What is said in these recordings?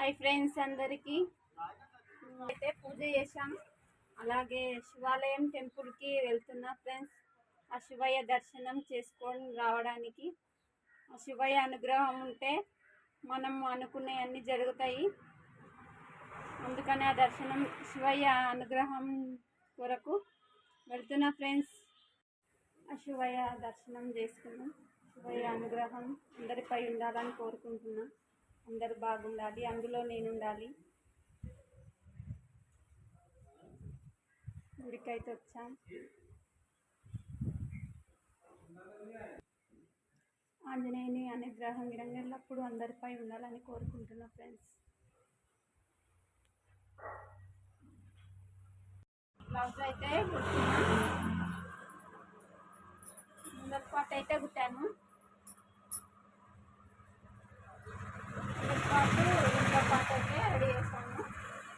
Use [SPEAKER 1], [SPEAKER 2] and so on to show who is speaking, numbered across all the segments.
[SPEAKER 1] Hi friends అందరికీ. అయితే పూజ చేశాం. అలాగే శివాలయం టెంపుల్కి వెళ్తున్నా ఫ్రెండ్స్. ఆ శివయ్య దర్శనం చేసుకొని రావడానికి. ఆ శివయ్య అనుగ్రహం ఉంటే మనం అనుకునేవన్నీ జరుగుతాయి. అందుకని ఆ దర్శనం శివయ్య అనుగ్రహం కొరకు వెళ్తున్నా ఫ్రెండ్స్. ఆ శివయ్య దర్శనం చేసుకున్నాం శివయ్య అనుగ్రహం అందరిపై ఉండాలని కోరుకుంటున్నాం. అందరు బాగుండాలి అందులో నేను ఉండాలి గుడికైతే వచ్చాం. ఆంజనేయుని అనుగ్రహం ఎల్లప్పుడూ అందరిపై ఉండాలని కోరుకుంటున్నా ఫ్రెండ్స్. బ్లౌజ్ అయితే కుడుతున్నా ముందర పాట అయితే కుట్టాను పాటు ఇంకో పాట అయితే రెడీ చేస్తాను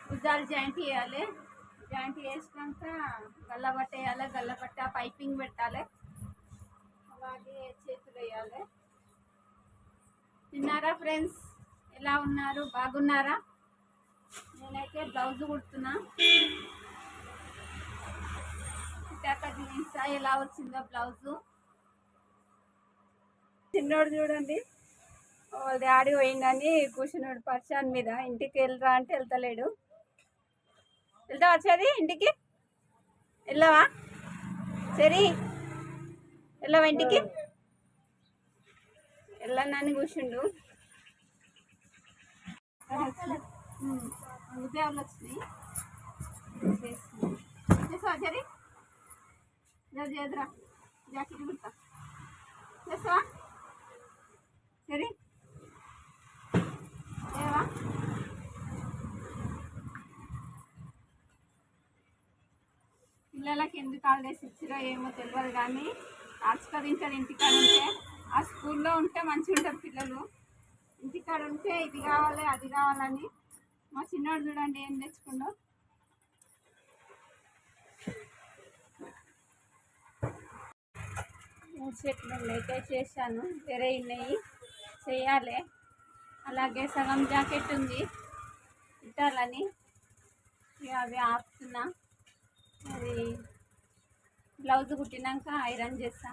[SPEAKER 1] భుజాలు జాయింట్ చేయాలి. జాయింట్ చేసినాక గల్ల బట్ట వేయాలి గల్ల బట్ట పైపింగ్ పెట్టాలి. అలాగే చేతులు వేయాలి. తిన్నారా ఫ్రెండ్స్? ఎలా ఉన్నారు? బాగున్నారా? నేనైతే బ్లౌజ్ కుడుతున్నా. కుట్టాక జీన్సా ఎలా వచ్చిందో బ్లౌజు. చిన్నోడు చూడండి. వాళ్ళ డాడీ పోయిందని కూర్చున్నాడు. పర్షాన్ మీద ఇంటికి వెళ్ళరా అంటే వెళ్తలేడు. వెళ్తావా వచ్చేది ఇంటికి? వెళ్ళవా? సరి వెళ్ళవా ఇంటికి? వెళ్ళనని కూర్చుండు. రూపాయలు సరి చేస్తావా జాకెట్ కుడతా. చేస్తావా? సరే హాలిడేస్ ఇచ్చిరో ఏమో తెలియదు కానీ ఆస్పదించారు ఇంటికాడ ఉంటే. ఆ స్కూల్లో ఉంటే మంచిగా ఉంటారు పిల్లలు. ఇంటికాడ ఉంటే ఇది కావాలి అది కావాలని. మా చిన్నోడు చూడండి ఏం తెచ్చుకుండో. మూడు చెట్లు అయితే చేశాను. వేరే ఉన్నాయి చేయాలి. అలాగే సగం జాకెట్ ఉంది. ఇట్టాలని. ఇక అవి ఆపుతున్నా. అది బ్లౌజ్ కుట్టినాక ఐరన్ చేస్తా.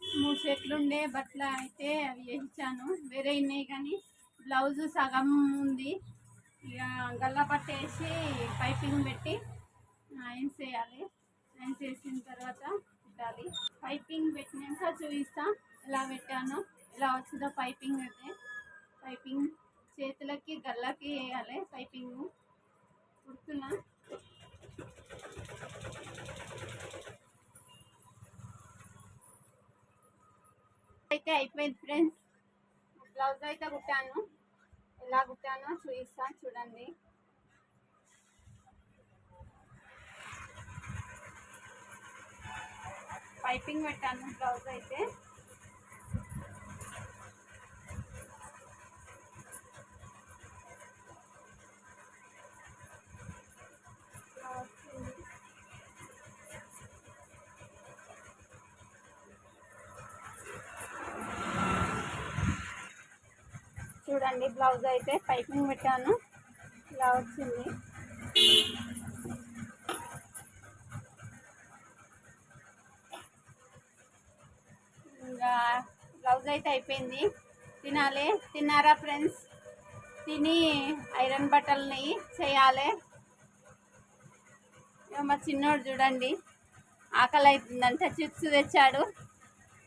[SPEAKER 1] మూడు చెట్లు ఉండే బట్టలు అయితే అవి వేయించాను. వేరే ఉన్నాయి కానీ బ్లౌజ్ సగం ఉంది. ఇక గల్లా పట్టేసి పైపింగ్ పెట్టి ఐన్ చేయాలి. ఆయన చేసిన తర్వాత పెట్టాలి పైపింగ్ పెట్టినాక చూపిస్తా ఎలా పెట్టానో ఎలా వచ్చిందో పైపింగ్ అయితే. పైపింగ్ చేతులకి గల్లకి వేయాలి పైపింగ్. కుడుతున్నా. అయితే అయిపోయింది ఫ్రెండ్స్. బ్లౌజ్ అయితే కుట్టాను. ఎలా కుట్టానో చూపిస్తాను చూడండి. పైపింగ్ పెట్టాను బ్లౌజ్ అయితే. చూడండి బ్లౌజ్ అయితే పైపింగ్ పెట్టాను. ఇలా వచ్చింది. ఇంకా బ్లౌజ్ అయితే అయిపోయింది. తినాలి. తిన్నారా ఫ్రెండ్స్? తిని ఐరన్ బట్టల్ని చేయాలి. మా చిన్నోడు చూడండి ఆకలి అవుతుందంట చిప్స్ తెచ్చాడు.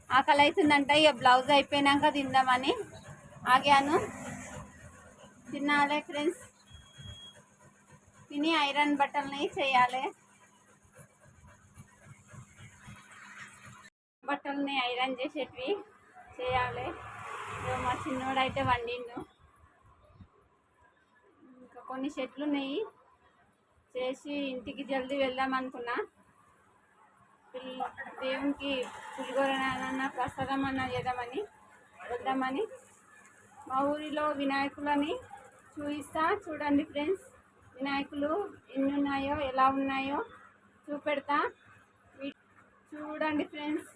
[SPEAKER 1] ఆకలి అవుతుందంట ఇక బ్లౌజ్ అయిపోయినాక తిందామని ఆగాను. తినాలి ఫ్రెండ్స్. తిని ఐరన్ బట్టల్ని చేయాలి. బట్టల్ని ఐరన్ చేసేటివి చేయాలి. మా చిన్నోడైతే వండిండు. ఇంకా కొన్ని చెట్లు ఉన్నాయి. చేసి ఇంటికి జల్దీ వెళ్దాం అనుకున్నా. దేవునికి పులిగోరనన్నా ప్రసాదం అన్న చేద్దామని వెళ్దామని మా ఊరిలో వినాయకులని చూపిస్తా చూడండి ఫ్రెండ్స్ వినాయకులు ఎన్ని ఉన్నాయో ఎలా ఉన్నాయో చూపెడతా. చూడండి ఫ్రెండ్స్